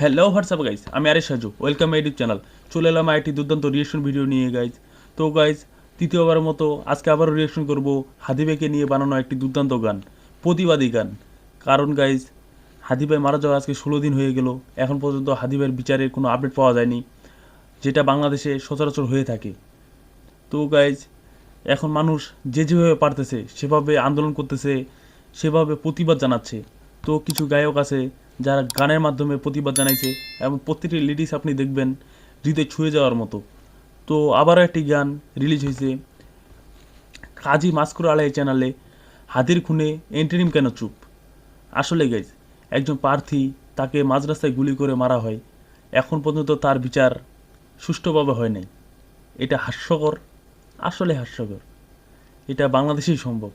Hello WhatsApp guys আমি আরে Saju welcome YouTube channel চলে এলাম একটি দুর্দান্ত রিয়েকশন ভিডিও নিয়ে গাইজ তো গাইজ তৃতীয়বারের মতো আজকে আবারও রিয়েকশন করব হাদিবাইকে নিয়ে বানানো একটি দুর্দান্ত গান, প্রতিবাদী গান। কারণ গাইজ হাদিবাই মারা যাওয়া আজকে ষোলো দিন হয়ে গেল। এখন পর্যন্ত হাদিবাইয়ের বিচারের কোনো আপডেট পাওয়া যায়নি, যেটা বাংলাদেশে সচরাচর হয়ে থাকে। তো গাইজ এখন মানুষ যে যেভাবে পারতেছে, সেভাবে আন্দোলন করতেছে, সেভাবে প্রতিবাদ জানাচ্ছে। তো, কিছু গায়ক আছে যারা গানের মাধ্যমে প্রতিবাদ জানাইছে এবং প্রতিটি লিরিক্স আপনি দেখবেন হৃদয় ছুঁয়ে যাওয়ার মতো। তো আবারও একটি গান রিলিজ হয়েছে কাজী মাস্কুর আলাই চ্যানেলে হাতির খুনে এন্ট্রিম কেন চুপ? আসলে গাইজ একজন প্রার্থী তাকে মাঝ রাস্তায় গুলি করে মারা হয়, এখন পর্যন্ত তার বিচার সুষ্ঠুভাবে হয় নাই। এটা হাস্যকর, আসলে হাস্যকর। এটা বাংলাদেশেই সম্ভব।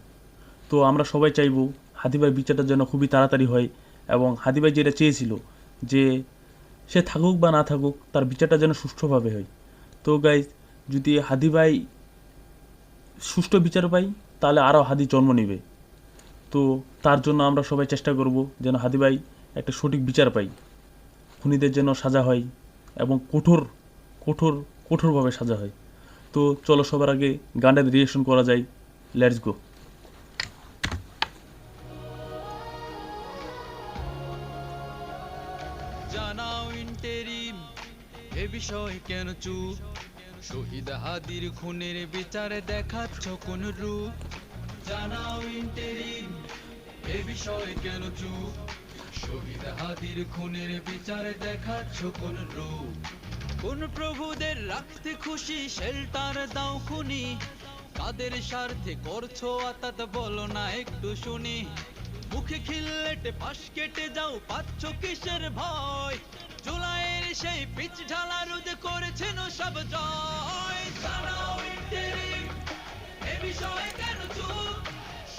তো আমরা সবাই চাইব হাতিভাই বিচারটা যেন খুবই তাড়াতাড়ি হয় এবং হাতিভাই যেটা চেয়েছিল যে সে থাকুক বা না থাকুক, তার বিচারটা যেন সুষ্ঠুভাবে হয়। তো গাইজ যদি হাদিভাই সুষ্ঠু বিচার পাই তাহলে আরও হাদি জন্ম নেবে। তো তার জন্য আমরা সবাই চেষ্টা করব যেন হাদিভাই একটা সঠিক বিচার পাই খুনিদের যেন সাজা হয় এবং কঠোর কঠোর, কঠোরভাবে সাজা হয়। তো চলো সবার আগে গানের রিয়েকশন করা যায়। লেটস গো বিষয়ে কেন চুপ? শহীদ হাদির খুনের বিচারে দেখাচ্ছ কোন রূপ? জানাও ইন্টেরিম এ বিষয়ে কেন চুপ? শহীদ হাদির খুনের বিচারে দেখাচ্ছ কোন রূপ? কোন প্রভুদের রাখতে খুশি শেল্টার দাও খুনি। কাদের স্বার্থে করছ আতাত বলো না একটু শুনি। মুখে খিল্লেটে পাশ কেটে যাও, পাচ্ছ কিসের ভয়? জুলাইয়ের সেই পিচ ঢালা রোদ করেছেন সব জয়। জানাও interim, এ বিষয়ে কেন চুপ?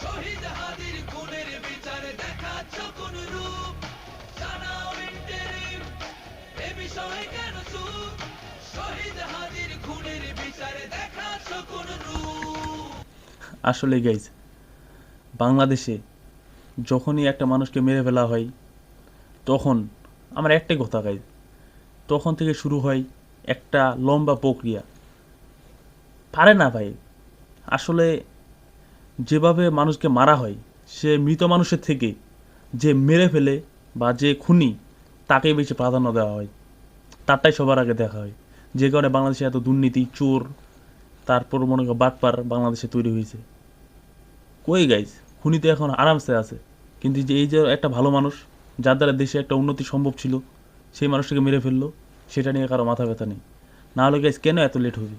শহীদ হাদির খুনের বিচারে দেখাচ্ছ কোন রূপ। জানাও interim, এ বিষয়ে কেন চুপ? শহীদ হাদির খুনের বিচারে দেখাচ্ছ কোন রূপ। আসলে গাইজ বাংলাদেশে যখনই একটা মানুষকে মেরে ফেলা হয় তখন আমার একটাই কথা গাইজ তখন থেকে শুরু হয় একটা লম্বা প্রক্রিয়া। পারে না ভাই। আসলে যেভাবে মানুষকে মারা হয়, সে মৃত মানুষের থেকে যে মেরে ফেলে বা যে খুনি, তাকেই বেশি প্রাধান্য দেওয়া হয়। তারটাই সবার আগে দেখা হয়। যে কারণে বাংলাদেশে এত দুর্নীতি, চোর, তারপর মনে করো বাটপার বাংলাদেশে তৈরি হয়েছে। কই গাইজ খুনি তো এখন আরামসে আছে। কিন্তু যে এই যে একটা ভালো মানুষ, যার দ্বারা দেশে একটা উন্নতি সম্ভব ছিল সেই মানুষটাকে মেরে ফেলল সেটা নিয়ে কারও মাথা ব্যথা নেই। না হলে গাইজ কেন এত লেট হবে?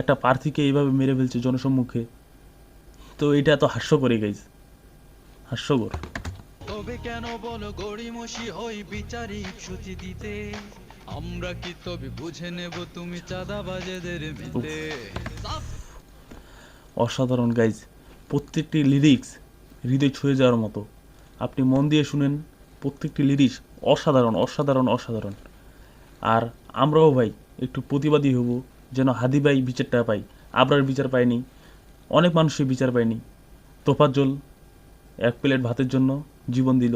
একটা প্রার্থীকে এইভাবে মেরে ফেলছে জনসম্মুখে তো এটা তো হাস্যকরই গাইজ হাস্যকর। তবে কেন বলো গড়িমসি হই বিচারিক দিতে? আমরা কি তবে বুঝে নেব তুমি চাঁদাবাজেদের মিতে অসাধারণ গাইজ প্রত্যেকটি লিরিক্স হৃদয় ছুঁয়ে যাওয়ার মতো। আপনি মন দিয়ে শুনেন প্রত্যেকটি লিরিক্স অসাধারণ অসাধারণ অসাধারণ। আর আমরাও ভাই একটু প্রতিবাদী হব যেন হাদি ভাই বিচারটা পাই আবরার বিচার পায়নি, অনেক মানুষই বিচার পায়নি। তোফাজ্জল এক প্লেট ভাতের জন্য জীবন দিল।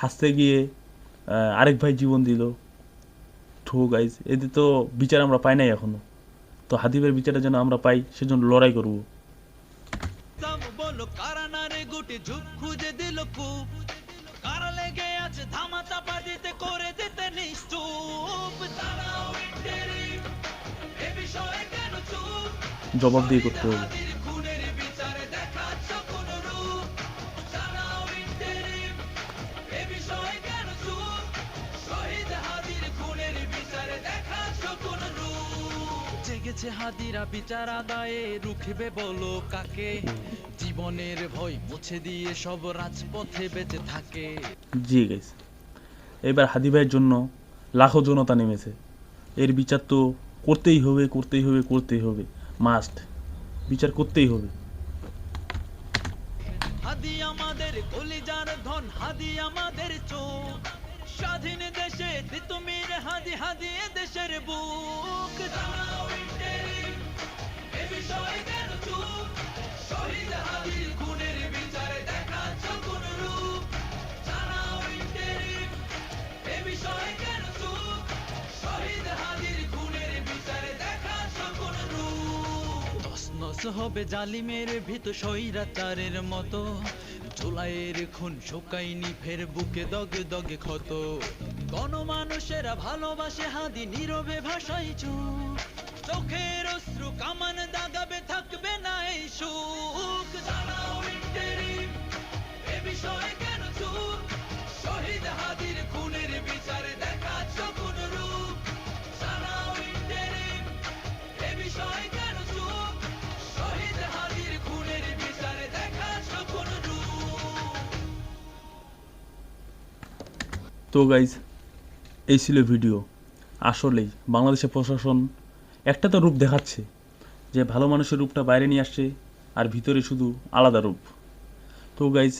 হাসতে গিয়ে আরেক ভাই জীবন দিল। ঠো গাইজ এদের তো বিচার আমরা পাই নাই এখনও। তো হাদিবের বিচারটা যেন আমরা পাই, সেজন্য লড়াই করব। লেগে আছে ধামা চাপা দিতে করে দিতে নিশ্চুপ। জবাব দিয়ে করতে হবে। জেগেছে হাদিরা বিচার আদায়ে রুখবে বলো কাকে? জীবনের ভয় মুছে দিয়ে সব রাজপথে বেঁচে থাকে। জি গাইস এবার হাদি ভাইয়ের জন্য লাখো জনতা নেমেছে। এর বিচার তো করতেই হবে করতেই হবে করতেই হবে। মাস্ট বিচার করতেই হবে। হাদি আমাদের কলিজার ধন হাদি আমাদের চোখ। স্বাধীন দেশে তিতুমির হাদি হাদি এ দেশের বুক। হবে জালিমের ভীত সৈরাচারের মতো। জুলাইয়ের খুন শুকাইনি ফের বুকে দগে দগে ক্ষত। গণমানুষেরা ভালোবাসে হাদি নীরবে ভাষাই চুপ। চোখের অশ্রু কামান দাগাবে থাকবে না এই সুখ জানাও ইন্টেরিম এ বিষয়ে কেন চুপ শহীদ হাদির খুনের বিচারে দেখাচ্ছ কোন রূপ জানাও ইন্টেরিম এ বিষয়ে কেন চুপ শহীদ হাদির খুনের বিচারে দেখাচ্ছ কোন রূপ তো গাইজ, এই ছিল ভিডিও। আসলেই বাংলাদেশের প্রশাসন একটা তো রূপ দেখাচ্ছে, যে ভালো মানুষের রূপটা বাইরে নিয়ে আসছে, আর ভিতরে শুধু আলাদা রূপ। তো গাইজ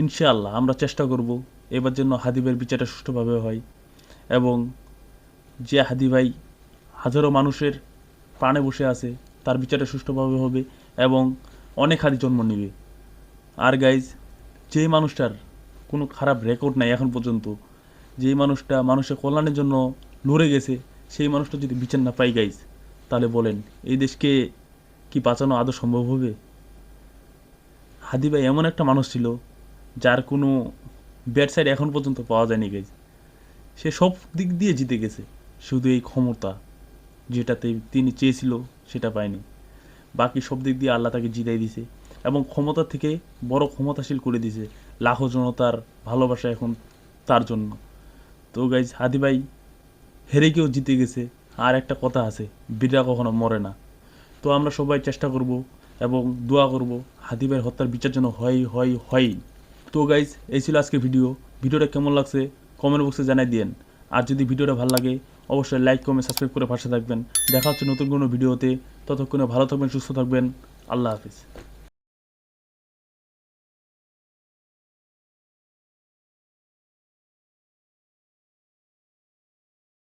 ইনশাআল্লাহ আমরা চেষ্টা করব এবার জন্য হাদিবের বিচারটা সুষ্ঠুভাবে হয় এবং যে হাদি ভাই হাজারো মানুষের প্রাণে বসে আছে, তার বিচারটা সুষ্ঠুভাবে হবে এবং অনেক হাদি জন্ম নেবে। আর গাইজ যে মানুষটার কোনো খারাপ রেকর্ড নাই এখন পর্যন্ত, যেই মানুষটা মানুষের কল্যাণের জন্য লড়ে গেছে সেই মানুষটা যদি বিচার না পাই গাইজ তাহলে বলেন, এই দেশকে কি বাঁচানো আদৌ সম্ভব হবে? হাদি ভাই এমন একটা মানুষ ছিল, যার কোনো ব্যাড সাইড এখন পর্যন্ত পাওয়া যায়নি গাইজ সে সব দিক দিয়ে জিতে গেছে, শুধু এই ক্ষমতা যেটাতে তিনি চেয়েছিল, সেটা পায়নি। বাকি সব দিক দিয়ে আল্লাহ তাকে জিতাই দিছে এবং ক্ষমতা থেকে বড় ক্ষমতাশীল করে দিছে লাখো জনতার ভালোবাসা এখন তার জন্য। তো গাইজ হাদি ভাই হেরে কেউ জিতে গেছে। আর একটা কথা আছে বিড়া কখনো মরে না। তো আমরা সবাই চেষ্টা করব এবং দোয়া করব ভাইয়ের হত্যার বিচার যেন হয় হয় হয়। তো গাইজ এই ছিল আজকে ভিডিও ভিডিওটা কেমন লাগছে কমেন্ট বক্সে জানাই দিয়েন। আর যদি ভিডিওটা ভালো লাগে, অবশ্যই লাইক কমেন্ট সাবস্ক্রাইব করে পাশে থাকবেন। দেখা হচ্ছে নতুন কোনো ভিডিওতে ততক্ষণে ভালো থাকবেন, সুস্থ থাকবেন। আল্লাহ হাফিজ।